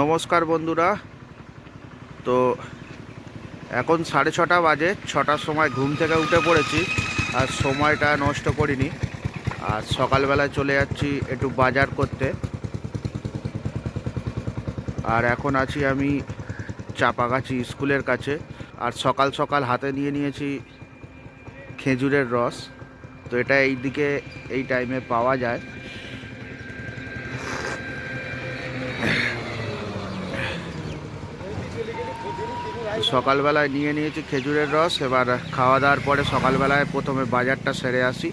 নমস্কার বন্ধুরা। তো এখন সাড়ে ছটা বাজে, ছটার সময় ঘুম থেকে উঠে পড়েছি আর সময়টা নষ্ট করিনি। আর সকালবেলায় চলে যাচ্ছি একটু বাজার করতে। আর এখন আছি আমি চাপাগাছি স্কুলের কাছে। আর সকাল সকাল হাতে নিয়ে নিয়েছি খেজুরের রস। তো এটা এই দিকে এই টাইমে পাওয়া যায়। সকালবেলায় নিয়ে নিয়েছি খেজুরের রস, এবার খাওয়া দাওয়ার পরে সকালবেলায় প্রথমে বাজারটা সেরে আসি।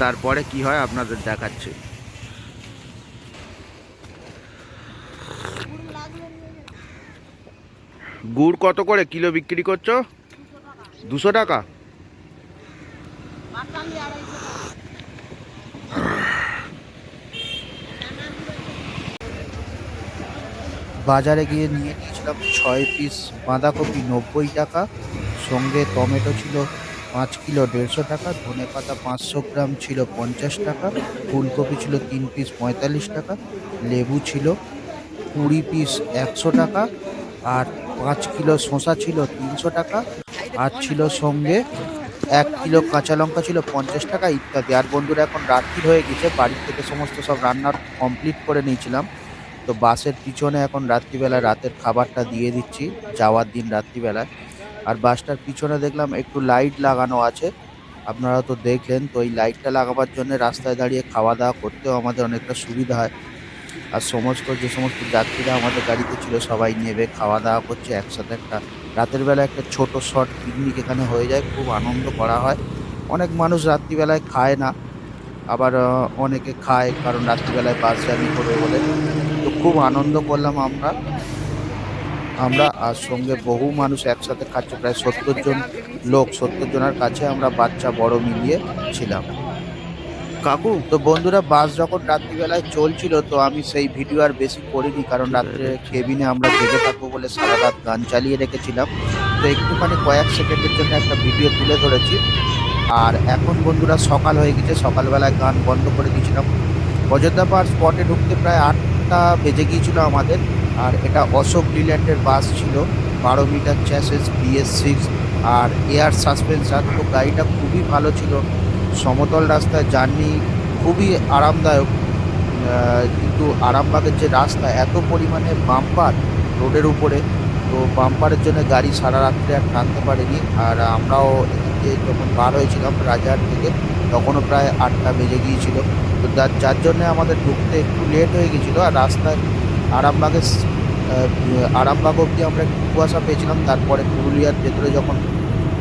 তারপরে কি হয় আপনাদের দেখাচ্ছি। গুড় কত করে? কিলো বিক্রি করছ? দুশো টাকা। বাজারে গিয়ে নিয়ে নিয়েছিলাম ছয় পিস বাঁধাকপি নব্বই টাকা, সঙ্গে টমেটো ছিল পাঁচ কিলো দেড়শো টাকা, ধনে পাতা পাঁচশো গ্রাম ছিল পঞ্চাশ টাকা, ফুলকপি ছিল তিন পিস পঁয়তাল্লিশ টাকা, লেবু ছিল কুড়ি পিস একশো টাকা, আর পাঁচ কিলো শসা ছিল তিনশো টাকা, আর ছিল সঙ্গে এক কিলো কাঁচা লঙ্কা ছিল পঞ্চাশ টাকা ইত্যাদি। আর বন্ধুরা, এখন রাত্রি হয়ে গেছে বাড়ি থেকে সমস্ত সব রান্নার কমপ্লিট করে নিয়েছিলাম। তো বাসের পিছনে এখন রাত্রিবেলা রাতের খাবারটা দিয়ে দিচ্ছি, যাওয়ার দিন রাত্রিবেলায়। আর বাসটার পিছনে দেখলাম একটু লাইট লাগানো আছে, আপনারা তো দেখলেন, তো এই লাইটটা লাগাবার জন্য রাস্তায় দাঁড়িয়ে খাওয়া দাওয়া করতেও আমাদের অনেকটা সুবিধা হয়। আর সমস্ত, যে সমস্ত যাত্রীরা আমাদের গাড়িতে ছিল, সবাই নেবে, খাওয়া দাওয়া করছে একসাথে একটা। রাতের বেলা একটা ছোট শর্ট পিকনিক এখানে হয়ে যায়, খুব আনন্দ করা হয়। অনেক মানুষ রাত্রিবেলায় খায় না, আবার অনেকে খায় কারণ রাত্রিবেলায় বাস জার্নি করবে বলে। খুব আনন্দ করলাম আমরা। আমরা আর সঙ্গে বহু মানুষ একসাথে খাচ্ছে প্রায় সত্তর জন লোক সত্তর জনের কাছে আমরা বাচ্চা বড় মিলিয়ে ছিলাম। কাকু? তো বন্ধুরা বাস যখন রাত্রিবেলায় চলছিল তো আমি সেই ভিডিও আর বেশি করিনি কারণ রাত্রে কেবিনে আমরা জেগে থাকব বলে সারা রাত গান চালিয়ে রেখেছিলাম। তো একটুখানি কয়েক সেকেন্ডের জন্য একটা ভিডিও তুলে ধরেছি। আর এখন বন্ধুরা সকাল হয়ে গেছে সকালবেলায় গান বন্ধ করে দিয়েছিলাম। অযোধ্যা পাহাড় স্পটে ঢুকতে প্রায় আটটা বেজে গিয়েছিল আমাদের, আর এটা অশোক লিল্যান্ডের বাস ছিল, বারো মিটার চ্যাসেস, বিএস সিক্স, আর এয়ার সাসপেনশন, তো গাড়িটা খুবই ভালো ছিল। সমতল রাস্তায় জার্নি খুবই আরামদায়ক কিন্তু আরামবাগের যে রাস্তা এত পরিমাণে বাম্পার রোডের উপরে, তো বাম্পারের জন্য গাড়ি সারা রাত্রে আর টানতে পারেনি। আর আমরাও এদিকে যখন বার হয়েছিলাম রাজার থেকে, তখনও প্রায় আটটা বেজে গিয়েছিল। তো যার জন্য আমাদের ঢুকতে একটু লেট হয়ে গেছিল আর রাস্তায় আরামবাগের আরামবাগ অবধি আমরা একটু কুয়াশা পেয়েছিলাম। তারপরে পুরুলিয়ার ভেতরে যখন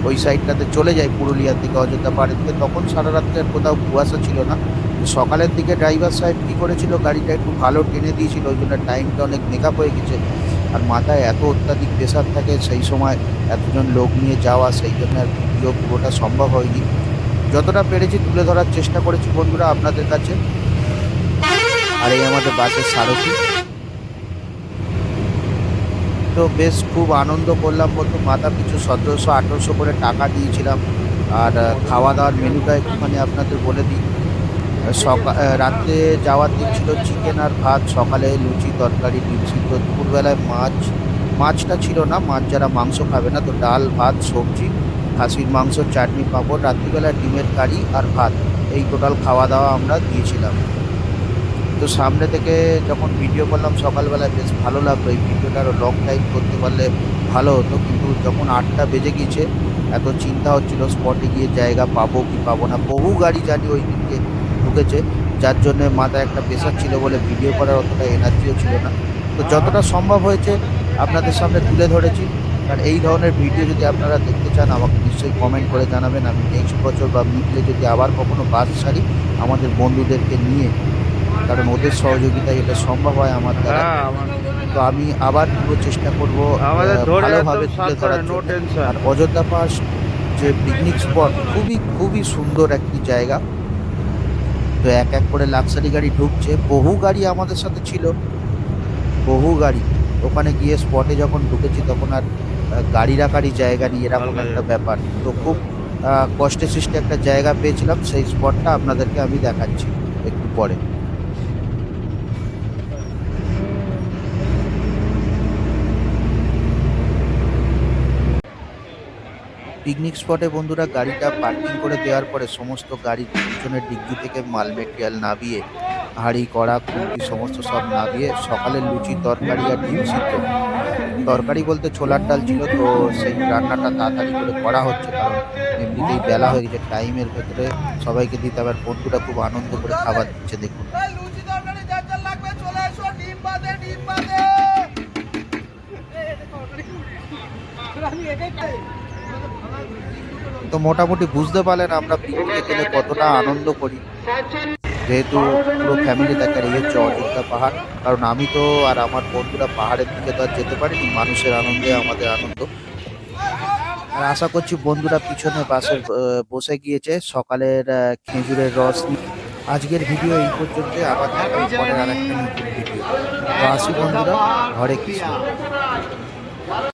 ওই সাইডটাতে চলে যাই, পুরুলিয়ার দিকে, অযোধ্যা পাহাড়ের দিকে তখন সারা রাত্রে কোথাও কুয়াশা ছিল না। সকালের দিকে ড্রাইভার সাহেব কী করেছিল? গাড়িটা একটু ভালো টেনে দিয়েছিল, ওই জন্য টাইমটা অনেক মেকআপ হয়ে গেছে। আর মাথায় এত অত্যাধিক প্রেশার থাকে, সেই সময় এতজন লোক নিয়ে যাওয়া, সেই জন্য আর পুরোটা সম্ভব হয়নি। যতটা পেরেছি তুলে ধরার চেষ্টা করেছি বন্ধুরা আপনাদের কাছে। আর এই আমাদের বাসের সারথি। তো বেশ খুব আনন্দ করলাম বলতো মাথা পিছু সতেরোশো আঠেরোশো করে টাকা দিয়েছিলাম। আর খাওয়া দাওয়ার মেনুটা একটুখানি আপনাদের বলে দিই। সকাল রাত্রে যাওয়ার দিন ছিল চিকেন আর ভাত, সকালে লুচি, তরকারি, ডিম সিদ্ধ, দুপুরবেলায় মাছ। মাছটা ছিল না, মাছ যারা মাংস খাবে না, তো ডাল, ভাত, সবজি। খাসির মাংস, চাটনি, পাঁপড় রাত্রিবেলা ডিমের কারি আর ভাত। এই টোটাল খাওয়া দাওয়া আমরা দিয়েছিলাম। তো সামনে থেকে যখন ভিডিও করলাম সকালবেলায়, বেশ ভালো লাগল। এই ভিডিওটা আরও লং টাইম করতে পারলে ভালো হতো। কিন্তু যখন আটটা বেজে গিয়েছে, এত চিন্তা হচ্ছিল স্পটে গিয়ে জায়গা পাবো কি পাবো না। বহু গাড়ি জানি ওই দিকে ঢুকেছে, যার জন্য মাথায় একটা প্রেশার ছিল বলে ভিডিও করার অতটা এনার্জিও ছিল না। তো যতটা সম্ভব হয়েছে আপনাদের সামনে তুলে ধরেছি। আর এই ধরনের ভিডিও যদি আপনারা দেখতে চান আমাকে নিশ্চয়ই কমেন্ট করে জানাবেন। আমি নেক্সট বছর বা মিডলে যদি আবার কখনো বাস ছাড়ি আমাদের বন্ধুদেরকে নিয়ে কারণ ওদের সহযোগিতায় এটা সম্ভব হয় আমার দ্বারা। হ্যাঁ তো আমি আবার পুরো চেষ্টা করব ভালোভাবে তুলে ধরার। আর অযোধ্যা পাস যে পিকনিক স্পট খুবই খুবই সুন্দর একটি জায়গা। তো এক এক করে লাক্সারি গাড়ি ঢুকছে। বহু গাড়ি আমাদের সাথে ছিল। বহু গাড়ি। ওখানে গিয়ে স্পটে যখন ঢুকেছি তখন আর গাড়ি রাখারই জায়গা নিয়ে এরকম একটা ব্যাপার। তো খুব কষ্টে সৃষ্টি একটা জায়গা পেয়েছিলাম সেই স্পটটা আপনাদেরকে আমি দেখাচ্ছি একটু পরে। পিকনিক স্পটে বন্ধুরা গাড়িটা পার্কিং করে দেওয়ার পরে সমস্ত গাড়ির পিছনের ডিগ্রি থেকে মাল মেটেরিয়াল নামিয়ে হাঁড়ি কড়া খুঁটি সমস্ত সব নামিয়ে সকালে লুচি তরকারি আর ডিম সিদ্ধ। তরকারি বলতে ছোলার ডাল ছিল তো সেই রান্নাটা তাড়াতাড়ি করে করা হচ্ছে কারণ এমনিতেই বেলা হয়ে গেছে টাইমের ভেতরে সবাইকে দিতে আবার বন্ধুরা খুব আনন্দ করে খাবার দিচ্ছে দেখুন। তো মোটামুটি বুঝতে পারলেন আমরা পিকনিকে গেলে কতটা আনন্দ করি। যেহেতু পুরো ফ্যামিলি দেখার এই হচ্ছে অযোধ্যা পাহাড়, কারণ আমি তো আর আমার বন্ধুরা পাহাড়ের দিকে তো আর যেতে পারিনি, মানুষের আনন্দে আমাদের আনন্দ। আর আশা করছি বন্ধুরা পিছনে বাসে বসে গিয়েছে সকালের খেজুরের রস আজকের ভিডিও এই পর্যন্ত আবার পরের আর একটা ভিডিও তো আসি বন্ধুরা, ঘরে কিছু।